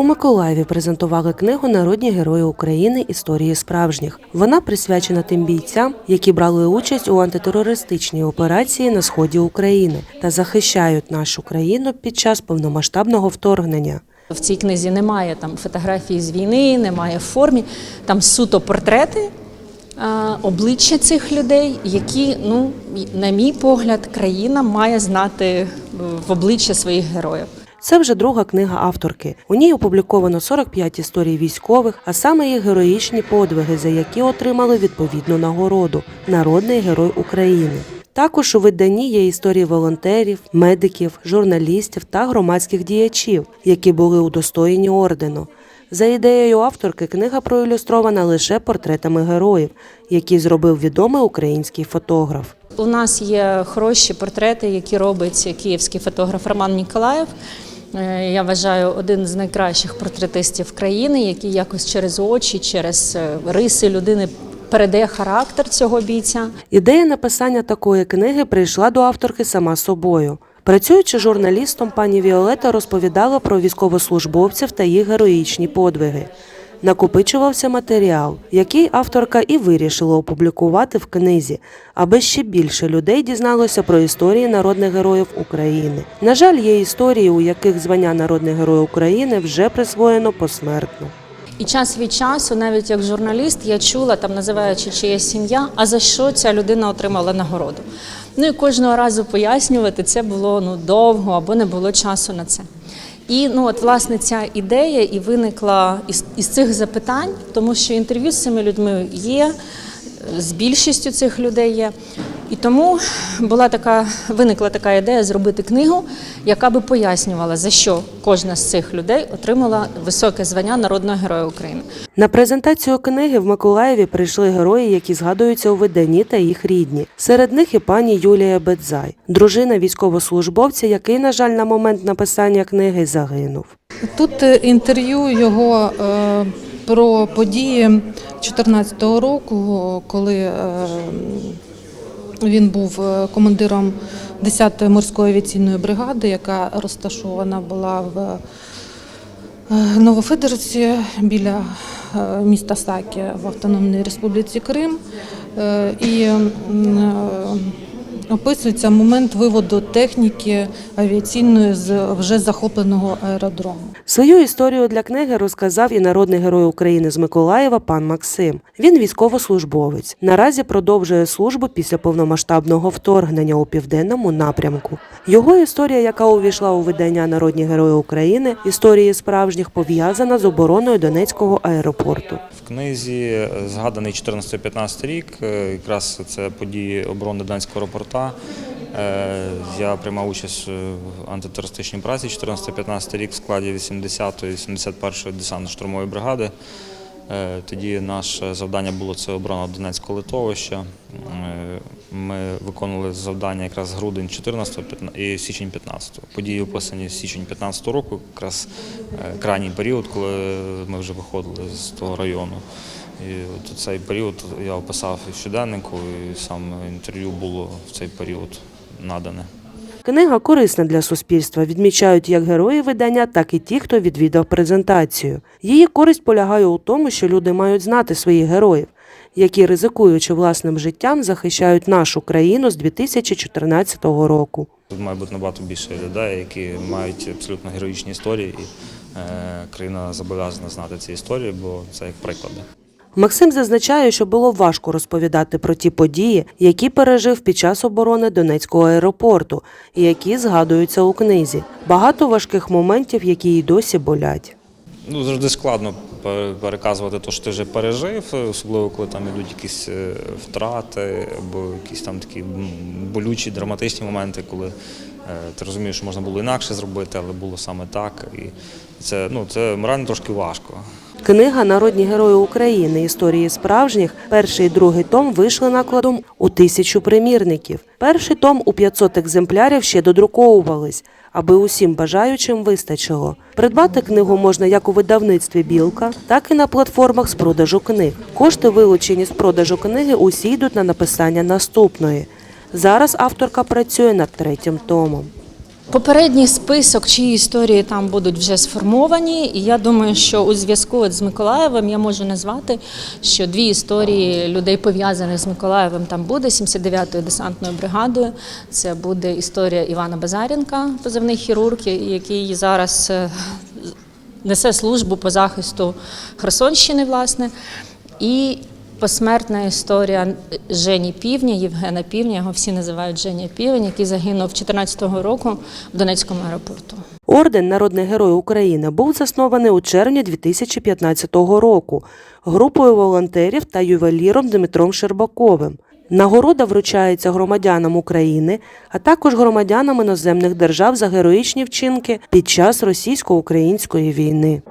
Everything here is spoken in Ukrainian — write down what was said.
У Миколаєві презентували книгу Народні герої України Історії справжніх. Вона присвячена тим бійцям, які брали участь у антитерористичній операції на сході України та захищають нашу країну під час повномасштабного вторгнення. В цій книзі немає там фотографії з війни, немає в формі. Там суто портрети обличчя цих людей, які, ну, на мій погляд, країна має знати е, в обличчя своїх героїв. Це вже друга книга авторки. У ній опубліковано 45 історій військових, а саме їх героїчні подвиги, за які отримали відповідну нагороду Народний герой України. Також у виданні є історії волонтерів, медиків, журналістів та громадських діячів, які були удостоєні ордену. За ідеєю авторки, книга проілюстрована лише портретами героїв, які зробив відомий український фотограф. У нас є хороші портрети, які робить київський фотограф Роман Ніколаєв. Е, Я вважаю, один з найкращих портретистів країни, який якось через очі, через е, риси людини передає характер цього бійця. Ідея написання такої книги прийшла до авторки сама собою. Працюючи журналістом, пані Віолета розповідала про військовослужбовців та їх героїчні подвиги. Накопичувався матеріал, який авторка і вирішила опублікувати в книзі, аби ще більше людей дізналося про історії народних героїв України. На жаль, є історії, у яких звання народних героїв України вже присвоєно посмертно. І час від часу, навіть як журналіст, я чула, там називаючи чиясь сім'я, а за що ця людина отримала нагороду. Ну і кожного разу пояснювати це було ну довго або не було часу на це. І ну от власне ця ідея і виникла із, із цих запитань, тому що інтерв'ю з цими людьми є, з більшістю цих людей є. І тому була така, виникла така ідея зробити книгу, яка би пояснювала, за що кожна з цих людей отримала високе звання народного героя України. На презентацію книги в Миколаєві прийшли герої, які згадуються у виданні та їх рідні. Серед них і пані Юлія Бедзай, дружина військовослужбовця, який, на жаль, на момент написання книги загинув. Тут е, інтерв'ю його е, про події 2014 року, коли е, він був е, командиром 10-ї морської авіаційної бригади, яка розташована була в е, Новофедерці біля е, міста Сакі в Автономній Республіці Крим. І описується момент виводу техніки авіаційної з вже захопленого аеродрому. Свою історію для книги розказав і народний герой України з Миколаєва пан Максим. Він військовослужбовець. Наразі продовжує службу після повномасштабного вторгнення у південному напрямку. Його історія, яка увійшла у видання Народні герої України, історії справжніх пов'язана з обороною Донецького аеропорту. В книзі е, згаданий 14-15 рік, е, якраз це події оборони Донецького аеропорта. Е, Я приймав участь в антитерористичній праці 14-15 рік в складі 80-ї, 71-ї десантно-штурмової бригади. Е, Тоді наше завдання було це оборона Донецького литовища. Е, Ми виконували завдання якраз грудень 14 і січень 15. Події описані з січень 15 року, якраз крайній період, коли ми вже виходили з того району. І от цей період я описав і в щоденнику, і саме інтерв'ю було в цей період надане. Книга корисна для суспільства, відмічають як герої видання, так і ті, хто відвідав презентацію. Її користь полягає у тому, що люди мають знати своїх героїв, які, ризикуючи власним життям, захищають нашу країну з 2014 року. Тут має бути набагато більше людей, які мають абсолютно героїчні історії, і е, країна зобов'язана знати ці історії, бо це як приклади. Максим зазначає, що було важко розповідати про ті події, які пережив під час оборони Донецького аеропорту, і які згадуються у книзі. Багато важких моментів, які й досі болять. Ну, завжди складно переказувати те, що ти вже пережив, особливо коли там ідуть якісь е, втрати або якісь там такі болючі, драматичні моменти, коли е, ти розумієш, що можна було інакше зробити, але було саме так. І це, ну, це морально трошки важко. Книга Народні герої України. Історії справжніх. Перший і другий том вийшли накладом у тисячу примірників. Перший том у 500 екземплярів ще додруковувались, аби усім бажаючим вистачило. Придбати книгу можна як у видавництві Білка, так і на платформах з продажу книг. Кошти, вилучені з продажу книги, усі йдуть на написання наступної. Зараз авторка працює над третім томом. Попередній список, чиї історії там будуть вже сформовані, і я думаю, що у зв'язку з Миколаєвим я можу назвати, що дві історії людей пов'язаних з Миколаєвим там буде 79-ю десантною бригадою. Це буде історія Івана Базаренка, позивний хірург, який зараз е, несе службу по захисту Херсонщини, власне. І посмертна історія Жені Півня, Євгена Півня, його всі називають Женя Півень, який загинув 14-го року в Донецькому аеропорту. Орден Народний Герой України був заснований у червні 2015 року групою волонтерів та ювеліром Дмитром Щербаковим. Нагорода вручається громадянам України, а також громадянам іноземних держав за героїчні вчинки під час російсько-української війни.